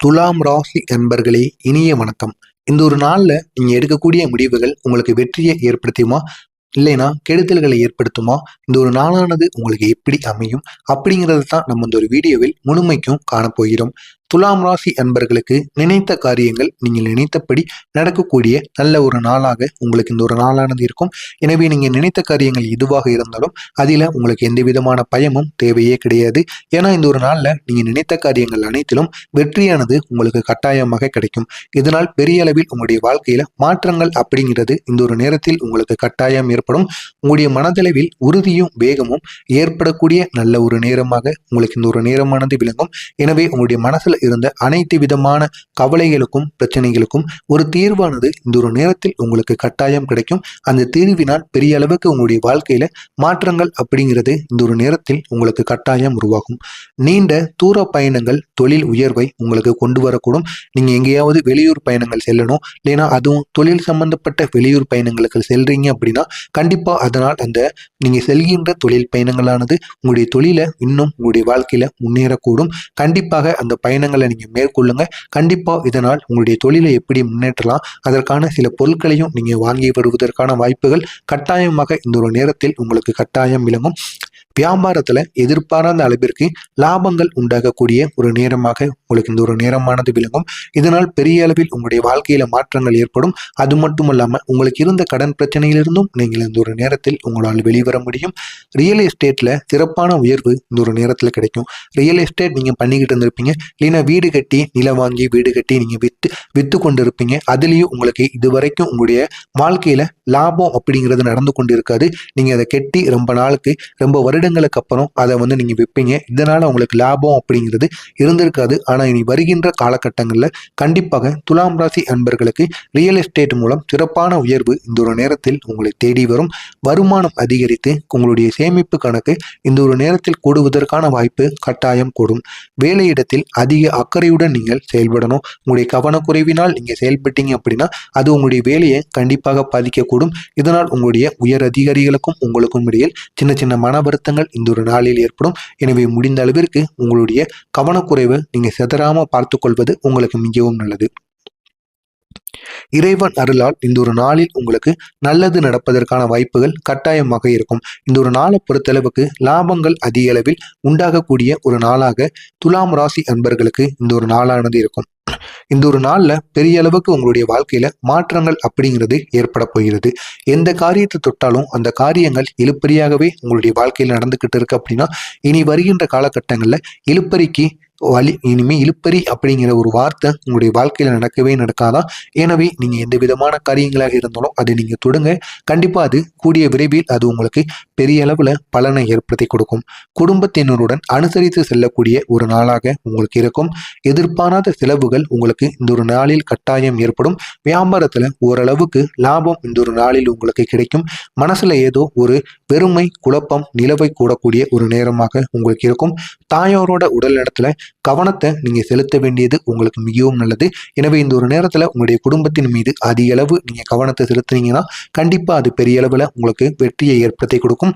துலாம் ராசி என்பர்களே இனிய வணக்கம். இந்த ஒரு நாளில் நீங்கள் எடுக்கக்கூடிய முடிவுகள் உங்களுக்கு வெற்றியை ஏற்படுத்துமா இல்லைன்னா கெடுதல்களை ஏற்படுத்துமா? இந்த ஒரு நாளானது உங்களுக்கு எப்படி அமையும்? அப்படிங்கிறது தான் நம்ம இந்த ஒரு வீடியோவில் முழுமைக்கும் காணப்போகிறோம். துலாம் ராசி அன்பர்களுக்கு நினைத்த காரியங்கள் நீங்கள் நினைத்தபடி நடக்கக்கூடிய நல்ல ஒரு நாளாக உங்களுக்கு இந்த ஒரு நாளானது இருக்கும். எனவே நீங்கள் நினைத்த காரியங்கள் எதுவாக இருந்தாலும் அதில் உங்களுக்கு எந்த விதமான பயமும் தேவையே கிடையாது. ஏன்னா இந்த ஒரு நாளில் நீங்கள் நினைத்த காரியங்கள் அனைத்திலும் வெற்றியானது உங்களுக்கு கட்டாயமாக கிடைக்கும். இதனால் பெரிய அளவில் உங்களுடைய வாழ்க்கையில் மாற்றங்கள் அப்படிங்கிறது இந்த ஒரு நேரத்தில் உங்களுக்கு கட்டாயம் ஏற்படும். உங்களுடைய மனதளவில் உறுதியும் வேகமும் ஏற்படக்கூடிய நல்ல ஒரு நேரமாக உங்களுக்கு இந்த ஒரு நேரமானது விளங்கும். எனவே உங்களுடைய மனசில் இருந்த அனைத்து விதமான கவலைகளுக்கும் பிரச்சனைகளுக்கும் ஒரு தீர்வானது இந்த ஒரு நேரத்தில் உங்களுக்கு கட்டாயம் கிடைக்கும். அந்த தீர்வினால் பெரிய அளவுக்கு உங்களுடைய வாழ்க்கையில மாற்றங்கள் அப்படிங்கிறது இந்த ஒரு நேரத்தில் உங்களுக்கு கட்டாயம் உருவாகும். நீண்ட தூர பயணங்கள் தொழில் உயர்வை உங்களுக்கு கொண்டு வரக்கூடும். நீங்க எங்கேயாவது வெளியூர் பயணங்கள் செல்லணும். இல்லைன்னா அதுவும் தொழில் சம்பந்தப்பட்ட வெளியூர் பயணங்களுக்கு செல்றீங்க அப்படின்னா கண்டிப்பா அதனால் அந்த நீங்க செல்கின்ற தொழில் பயணங்களானது உங்களுடைய தொழிலை இன்னும் உங்களுடைய வாழ்க்கையில முன்னேறக்கூடும். கண்டிப்பாக அந்த பயணம் பயணங்களை நீங்கள் மேற்கொள்ளுங்க. கண்டிப்பாக இதனால் உங்களுடைய தொழிலை எப்படி முன்னேற்றலாம் அதற்கான சில பொருட்களையும் நீங்கள் வாங்கி வருவதற்கான வாய்ப்புகள் கட்டாயமாக இந்த ஒரு நேரத்தில் உங்களுக்கு கட்டாயம் விளங்கும். வியாபாரத்தில் எதிர்பாராத அளவிற்கு லாபங்கள் உண்டாகக்கூடிய ஒரு நேரமாக உங்களுக்கு இந்த ஒரு நேரமானது விளங்கும். இதனால் பெரிய அளவில் உங்களுடைய வாழ்க்கையில மாற்றங்கள் ஏற்படும். அது மட்டும் இல்லாமல் உங்களுக்கு இருந்த கடன் பிரச்சனையிலிருந்தும் நீங்கள் இந்த ஒரு நேரத்தில் உங்களால் வெளிவர முடியும். ரியல் எஸ்டேட்ல சிறப்பான உயர்வு இந்த ஒரு நேரத்தில் கிடைக்கும். ரியல் எஸ்டேட் நீங்க பண்ணிக்கிட்டு இருந்திருப்பீங்க. இல்லைன்னா வீடு கட்டி நிலம் வாங்கி வீடு கட்டி நீங்க வித்து வித்து கொண்டு இருப்பீங்க அதுலேயும் உங்களுக்கு இதுவரைக்கும் உங்களுடைய வாழ்க்கையில லாபம் அப்படிங்கிறது நடந்து கொண்டு இருக்காது நீங்க அதை கெட்டி ரொம்ப நாளுக்கு ரொம்ப வருடங்களுக்கு அப்புறம் அதை வந்து நீங்கள் விற்பீங்க இதனால் உங்களுக்கு லாபம் அப்படிங்கிறது இருந்திருக்காது. ஆனால் ஆனால் இனி வருகின்ற காலகட்டங்களில் கண்டிப்பாக துலாம் ராசி அன்பர்களுக்கு ரியல் எஸ்டேட் மூலம் சிறப்பான உயர்வு இந்த ஒரு நேரத்தில் உங்களை தேடி வரும். வருமானம் அதிகரித்து உங்களுடைய சேமிப்பு கணக்கு இந்த ஒரு நேரத்தில் கூடுவதற்கான வாய்ப்பு கட்டாயம் கூடும். வேலையிடத்தில் அதிக அக்கறையுடன் நீங்கள் செயல்படணும். உங்களுடைய கவனக்குறைவினால் நீங்கள் செயல்பட்டீங்க அப்படின்னா அது உங்களுடைய வேலையை கண்டிப்பாக பாதிக்கக்கூடும். இதனால் உங்களுடைய உயர் அதிகாரிகளுக்கும் உங்களுக்கும் இடையில் சின்ன சின்ன மன வருத்தங்கள் இந்த ஒரு நாளில் ஏற்படும். எனவே முடிந்த அளவிற்கு உங்களுடைய கவனக்குறைவை நீங்கள் சிதறாம பார்த்து கொள்வது உங்களுக்கு மிகவும் நல்லது. இறைவன் அருளால் இந்த ஒரு நாளில் உங்களுக்கு நல்லது நடப்பதற்கான வாய்ப்புகள் கட்டாயமாக இருக்கும். இந்த ஒரு நாளை பொறுத்தளவுக்கு லாபங்கள் அதிக அளவில் உண்டாகக்கூடிய ஒரு நாளாக துலாம் ராசி அன்பர்களுக்கு இந்த ஒரு நாளானது இருக்கும். இந்த ஒரு நாளில் பெரிய அளவுக்கு உங்களுடைய வாழ்க்கையில மாற்றங்கள் அப்படிங்கிறது ஏற்பட போகிறது. எந்த காரியத்தை தொட்டாலும் அந்த காரியங்கள் இழுப்பறியாகவே உங்களுடைய வாழ்க்கையில் நடந்துகிட்டு இருக்கு அப்படின்னா இனி வருகின்ற காலகட்டங்களில் இழுப்பறிக்கு வலி இனிமேல் இழுப்பறி அப்படிங்கிற ஒரு வார்த்தை உங்களுடைய வாழ்க்கையில் நடக்கவே நடக்காதான் எனவே நீங்கள் எந்த விதமான காரியங்களாக இருந்தாலும் அதை நீங்கள் தொடுங்க. கண்டிப்பாக அது கூடிய விரைவில் அது உங்களுக்கு பெரிய அளவில் பலனை ஏற்படுத்தி கொடுக்கும். குடும்பத்தினருடன் அனுசரித்து செல்லக்கூடிய ஒரு நாளாக உங்களுக்கு இருக்கும். எதிர்பாராத செலவுகள் உங்களுக்கு இந்த ஒரு நாளில் கட்டாயம் ஏற்படும். வியாபாரத்தில் ஓரளவுக்கு லாபம் இந்த ஒரு நாளில் உங்களுக்கு கிடைக்கும். மனசுல ஏதோ ஒரு பெருமை குழப்பம் நிலவை கூடக்கூடிய ஒரு நேரமாக உங்களுக்கு இருக்கும். தாயாரோட உடல் இடத்துல கவனத்தை நீங்க செலுத்த வேண்டியது உங்களுக்கு மிகவும் நல்லது. எனவே இந்த ஒரு நேரத்துல உங்களுடைய குடும்பத்தின் மீது அதிக அளவு நீங்க கவனத்தை செலுத்துனீங்கன்னா கண்டிப்பா அது பெரிய அளவுல உங்களுக்கு வெற்றியை ஏற்படுத்தி கொடுக்கும்.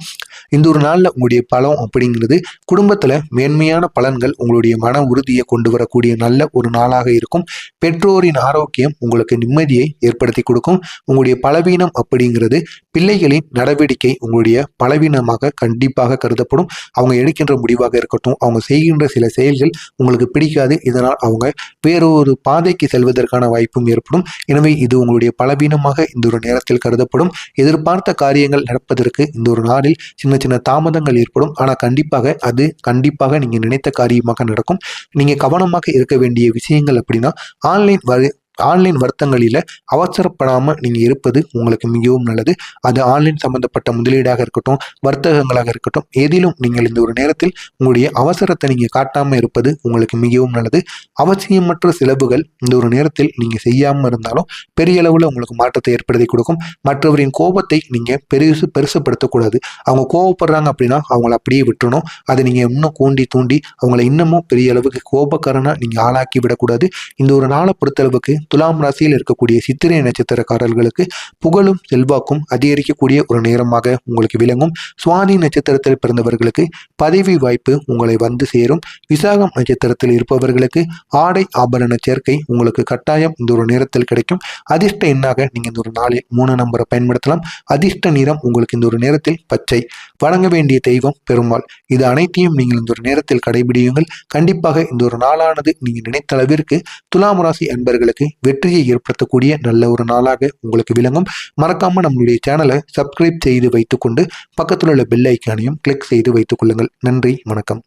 இந்த ஒரு நாள்ல உங்களுடைய பலம் அப்படிங்கிறது குடும்பத்துல மேன்மையான பலன்கள் உங்களுடைய மன உறுதியை கொண்டு வரக்கூடிய நல்ல ஒரு நாளாக இருக்கும். பெற்றோரின் ஆரோக்கியம் உங்களுக்கு நிம்மதியை ஏற்படுத்தி கொடுக்கும். உங்களுடைய பலவீனம் அப்படிங்கிறது பிள்ளைகளின் நடவடிக்கை உங்களுடைய பலவீனமாக கண்டிப்பாக கருதப்படும். அவங்க எடுக்கின்ற முடிவாக இருக்கட்டும் அவங்க செய்கின்ற சில செயல்கள் உங்களுக்கு பிடிக்காது. இதனால் அவங்க வேறொரு பாதைக்கு செல்வதற்கான வாய்ப்பும் ஏற்படும். எனவே இது உங்களுடைய பலவீனமாக இந்த ஒரு நேரத்தில் கருதப்படும். எதிர்பார்த்த காரியங்கள் நடப்பதற்கு இந்த ஒரு நாளில் சின்ன சின்ன தாமதங்கள் ஏற்படும். ஆனால் கண்டிப்பாக அது கண்டிப்பாக நீங்கள் நினைத்த காரியமாக நடக்கும். நீங்கள் கவனமாக இருக்க வேண்டிய விஷயங்கள் அப்படின்னா ஆன்லைன் ஆன்லைன் வர்த்தங்களில் அவசரப்படாமல் நீங்கள் இருப்பது உங்களுக்கு மிகவும் நல்லது. அது ஆன்லைன் சம்மந்தப்பட்ட முதலீடாக இருக்கட்டும் வர்த்தகங்களாக இருக்கட்டும் எதிலும் நீங்கள் இந்த ஒரு நேரத்தில் உங்களுடைய அவசரத்தை நீங்கள் காட்டாமல் இருப்பது உங்களுக்கு மிகவும் நல்லது. அவசியமற்ற செலவுகள் இந்த ஒரு நேரத்தில் நீங்கள் செய்யாமல் இருந்தாலும் பெரிய அளவில் உங்களுக்கு மாற்றத்தை ஏற்படுத்தி கொடுக்கும். மற்றவரின் கோபத்தை நீங்கள் பெருசு பெருசுப்படுத்தக்கூடாது. அவங்க கோபப்படுறாங்க அப்படின்னா அவங்கள அப்படியே விட்டுணும் அதை நீங்கள் இன்னும் கூண்டி தூண்டி அவங்கள இன்னமும் பெரிய அளவுக்கு கோபக்காரனாக நீங்கள் ஆளாக்கி விடக்கூடாது. இந்த ஒரு நாளை பொறுத்தளவுக்கு துலாம் ராசியில் இருக்கக்கூடிய சித்திரை நட்சத்திரக்காரர்களுக்கு புகழும் செல்வாக்கும் அதிகரிக்கக்கூடிய ஒரு நேரமாக உங்களுக்கு விளங்கும். சுவாதி நட்சத்திரத்தில் பிறந்தவர்களுக்கு பதவி வாய்ப்பு உங்களை வந்து சேரும். விசாகம் நட்சத்திரத்தில் இருப்பவர்களுக்கு ஆடை ஆபரண சேர்க்கை உங்களுக்கு கட்டாயம் இந்த ஒரு நேரத்தில் கிடைக்கும். அதிர்ஷ்ட எண்ணாக நீங்கள் இந்த ஒரு நாளில் மூணு நம்பரை பயன்படுத்தலாம். அதிர்ஷ்ட நிறம் உங்களுக்கு இந்த ஒரு நேரத்தில் பச்சை. வழங்க வேண்டிய தெய்வம் பெருமாள். இது அனைத்தையும் நீங்கள் இந்த ஒரு நேரத்தில் கடைபிடியுங்கள். கண்டிப்பாக இந்த ஒரு நாளானது நீங்கள் நினைத்த அளவிற்கு துலாம் ராசி அன்பர்களுக்கு வெற்றியை ஏற்படுத்தக்கூடிய நல்ல ஒரு நாளாக உங்களுக்கு விளங்கும். மறக்காம நம்மளுடைய சேனலை சப்ஸ்கிரைப் செய்து வைத்துக்கொண்டு பக்கத்தில் உள்ள பெல் ஐக்கானையும் கிளிக் செய்து வைத்துக் கொள்ளுங்கள். நன்றி வணக்கம்.